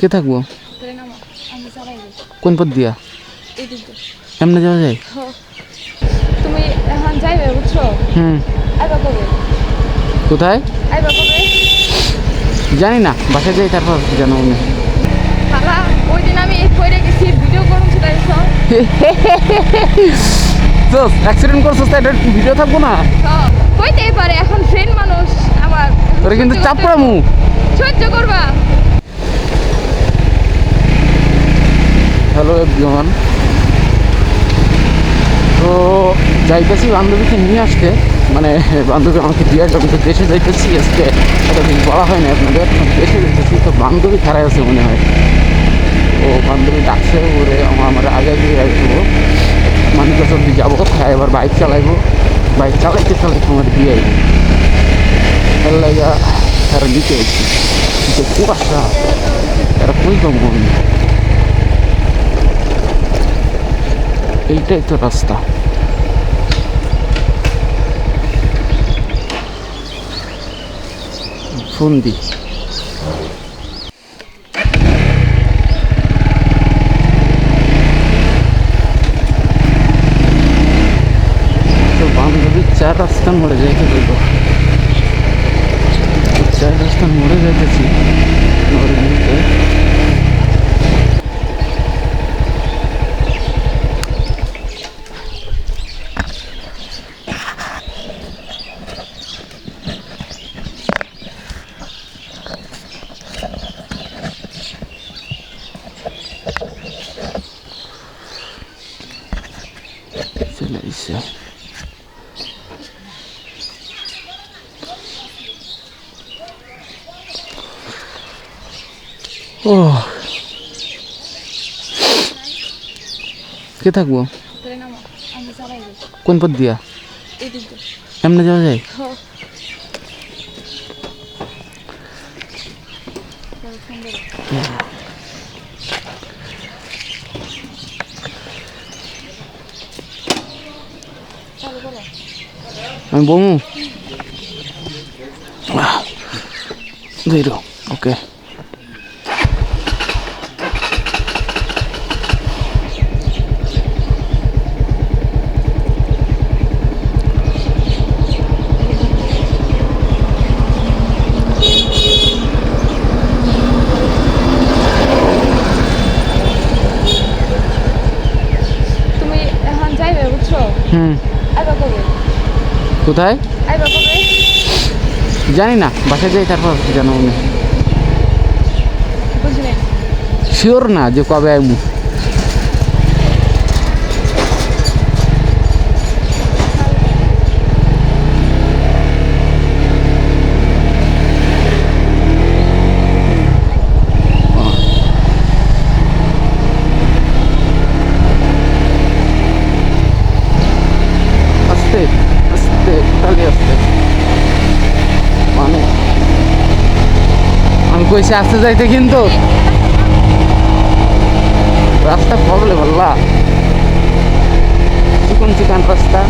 কে থাকব? কোন পথ দিয়া। এমনি যাওয়া যায়? তুমি এখন যাইবে বুঝছ? হুম। আইবা কবে? কোথায়? আইবা কবে? জানি না বাসায় যাই তারপর জানাব না খালা ওই দিন আমি কইরে গেছি ভিডিও করুন সেটা তো অ্যাক্সিডেন্ট করছিস তাই ভিডিও থাকব না? কইতেই পারে এখন ফ্রেন্ড মানুষ আমার তোরা কিন্তু চাপড়া মুখ সহ্য করবা। Hello everyone. তো যাইতেছি বান্ধবীকে নিয়ে আসতে মানে বান্ধবী আমাকে দিয়ে আসবে তো দেশে যাইতেছি আজকে। এতদিন বলা হয় না আপনাদের দেশে যাইতেছি, তো বান্ধবী খারাপ আছে মনে হয়। ও বান্ধবী ডাকছে ওরে আমার আগে দিয়ে আসব। মানুষ অব্দি যাব হ্যাঁ এবার বাইক চালাইবো। বাইক চালাইতে চালাইতে আমার দিয়ে আইবো তার লাগা তারা যে কুয়াশা, তারা কই কম এইটাই তো রাস্তা ফোন দি তো বান্ধবী চার রাস্তা মরে যাইতে বলব চার রাস্তা মরে যাইতেছি মরে যেতে এসে ও কে থাকব? কোন পথ দিয়া। এমনি যাওয়া যায় হ। পরে ফোন দেবো। চালু করো আমি বমু জিরো ওকে। তুমি এখন যাইবে বুঝছ? হুম। কবে? কোথায়? জানি না বাসায় যাই তারপর জানাব। না শিওর না যে কবে আইমু আস্তে আস্তে টোটালি আস্তে মানে আমি কইছি, আসতে যাইতে কিন্তু। রাস্তা প্রবলেম আল্লাহ চিকন চিকন রাস্তা।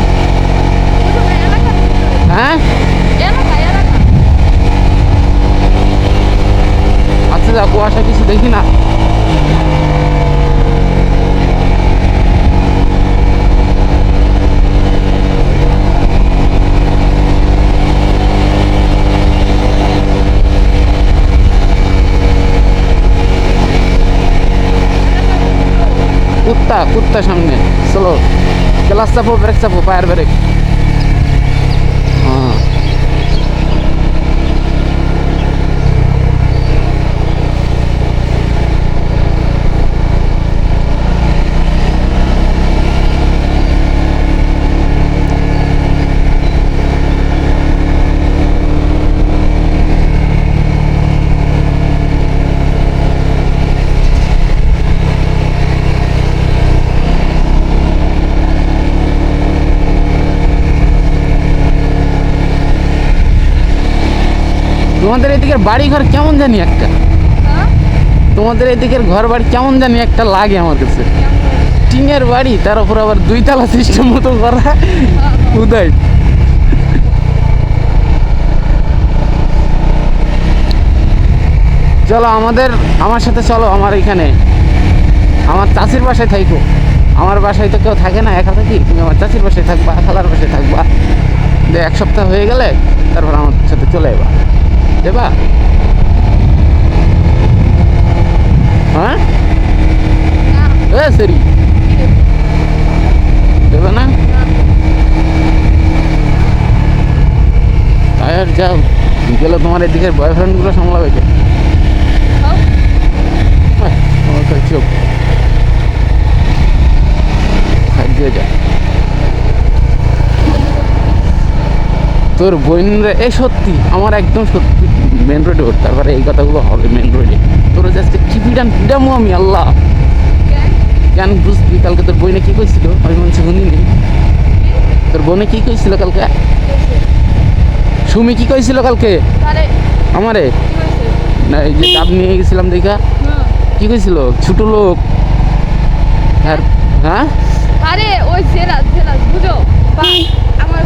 হ্যাঁ? আচ্ছা যা কুয়াশা কিছু দেখি না। কুত্তা কুত্তা সামনে। চলো গ্লাস চাপো ব্রেক চাপো ফায়ার ব্রেক। তোমাদের এদিকের বাড়ি ঘর কেমন জানি একটা? হ্যাঁ? তোমাদের এদিকের ঘর বাড়ি কেমন জানি একটা লাগে আমার কাছে। টিনের বাড়ি তার উপর আবার দুই তালা সিস্টেম মতো করা। উদয়। চলো আমাদের আমার সাথে চলো আমার এখানে। আমার চাষির বাসায় থাইকো। আমার বাসায় তো কেউ থাকে না একা থাকি? তুমি আমার চাষির বাসায় থাকবা খালার বাসায় থাকবা। এক সপ্তাহ হয়ে গেলে তারপর আমার সাথে চলে যাবা দেবা? হ্যাঁ? এ সরি দেবে না। আর যাও। গেলে তোমার এদিকের বয়ফ্রেন্ডগুলো সামলাবে কে? তো চোখ। খাইয়ে যা। তোর বোন রে এই সত্যি আমার একদম সত্যি। মেন রোডে ওর তারপরে এই কথাগুলো হবে মেন রোডে তোর আজকে কি পিডান পিডামো আমি আল্লাহ। কেন? বুঝবি কালকে তোর বইনে কি কইছিল? আমি মনে শুনি নি তোর বোনে কি কইছিল কালকে? সুমি কি কইছিল কালকে? আমারে। না এই যে ডাব নিয়ে গেছিলাম দেখা। কি কইছিল? ছোট লোক। আর হ্যাঁ? আরে ওই জেলাস জেলাস বুঝো? আমার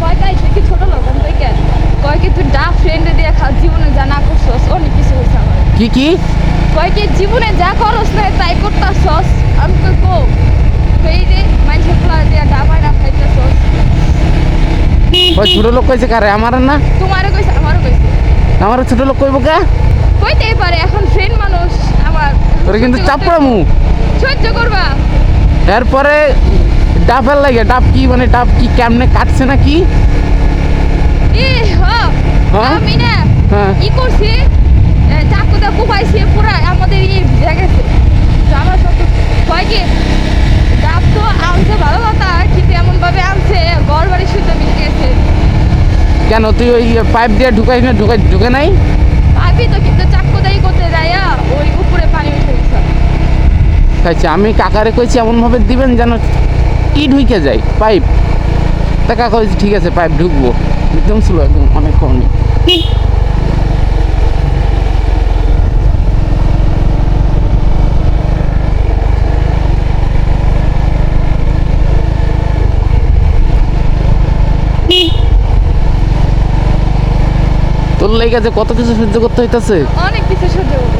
কয় তাই কি ছোট লোক আমি কেন কয় কি তুই ডা ফ্রেন্ডে দিয়ে খা জীবনে যা না করছস অনেক কিছু হয়েছে আমার। কি কি? কয় কি জীবনে যা করস না তাই করতাছস। আমি কই কো সেই যে মানুষের পোলা দিয়ে ডা মাইরা খাইতেছস। ওই ছোট লোক কইছে কারে? আমার না? তোমারও কইছে আমারও কইছে। আমার ছোট লোক কইব কে? কইতেই পারে এখন ফ্রেন্ড মানুষ আমার তোরে কিন্তু করতে- চাপড়ামু। সহ্য করবা। এরপরে ডাবের লাগে ডাব কি মানে ডাব কি কেমনে কাটছে না কি ই হ হ্যাঁ? আমি না হ্যাঁ। ই করছি চাকুটা কুপাইছি পুরা আমাদের ইয়ে ভিজে গেছে। আমার সব হয় কি? ডাব তো আনছে ভালো কথা কিন্তু এমন ভাবে আনছে ঘর বাড়ি শুদ্ধ ভিজে গেছে। কেন তুই ওই পাইপ দিয়ে ঢুকাই না ঢুকাই ঢুকে নাই? পাইপই তো কিন্তু চাকুদাই করতে যাইয়া ওই উপরে পানি উঠে গেছে। খাইছে আমি কাকারে কইছি এমনভাবে দিবেন যেন কি ঢুকে যায়? পাইপ। তা কাকা ঠিক আছে পাইপ ঢুকবো। একদম স্লো একদম অনেক কম তোর লেগে যে কত কিছু সহ্য করতে হইতাছে? অনেক কিছু সহ্য করব।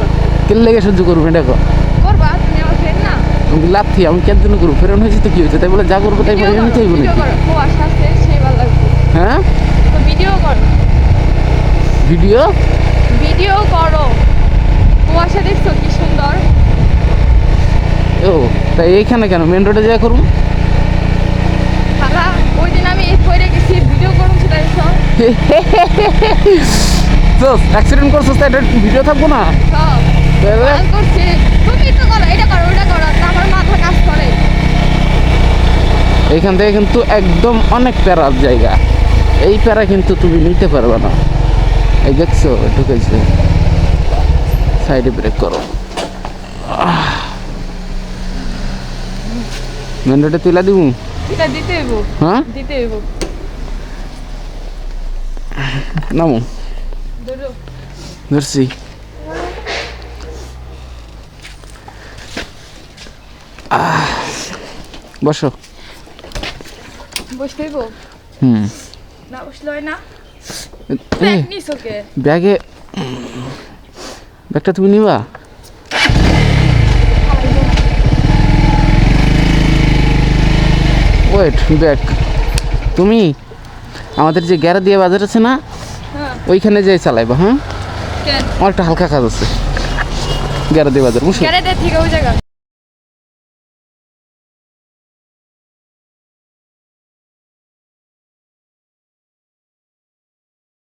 কেন লেগে সহ্য করব কর করবা তুমি আমার ফ্রেন্ড না আমি লাথি আমি কেন জন্য করব ফেরন হয়েছে তো কি হয়েছে? তাই বলে যা করব তাই বলে হ্যাঁ ভিডিও করো ভিডিও ভিডিও? করো কুয়াশা দেখছ কি সুন্দর ও তাই এইখানে কেন? মেন রোডে যা ওই দিন আমি পরে গেছি ভিডিও করুন সেটা তো অ্যাক্সিডেন্ট করছিস তাই এটা ভিডিও থাকব না? করছি তুমি তো করো এটা করো ওটা করো আমার মাথা কাজ করে এইখান থেকে কিন্তু একদম অনেক প্যারার জায়গা। এই প্যারা কিন্তু তুমি নিতে পারবে না। এই দেখছ ঢুকেছে। সাইডে ব্রেক করো। মেন রোডে তুলা দিব? হ্যাঁ? নামো। ধরছি। বসো। বসতে হুম। না বসলে হয় না? ব্যাগ ব্যাগটা তুমি নিবা? Wait bag. তুমি আমাদের যে গ্যারা দিয়ে বাজার আছে না হ্যাঁ। ওইখানে যাই চালাইবা হ্যাঁ? আমার একটা হালকা কাজ আছে। গ্যারা দিয়ে বাজার বুঝছ? ওই জায়গা।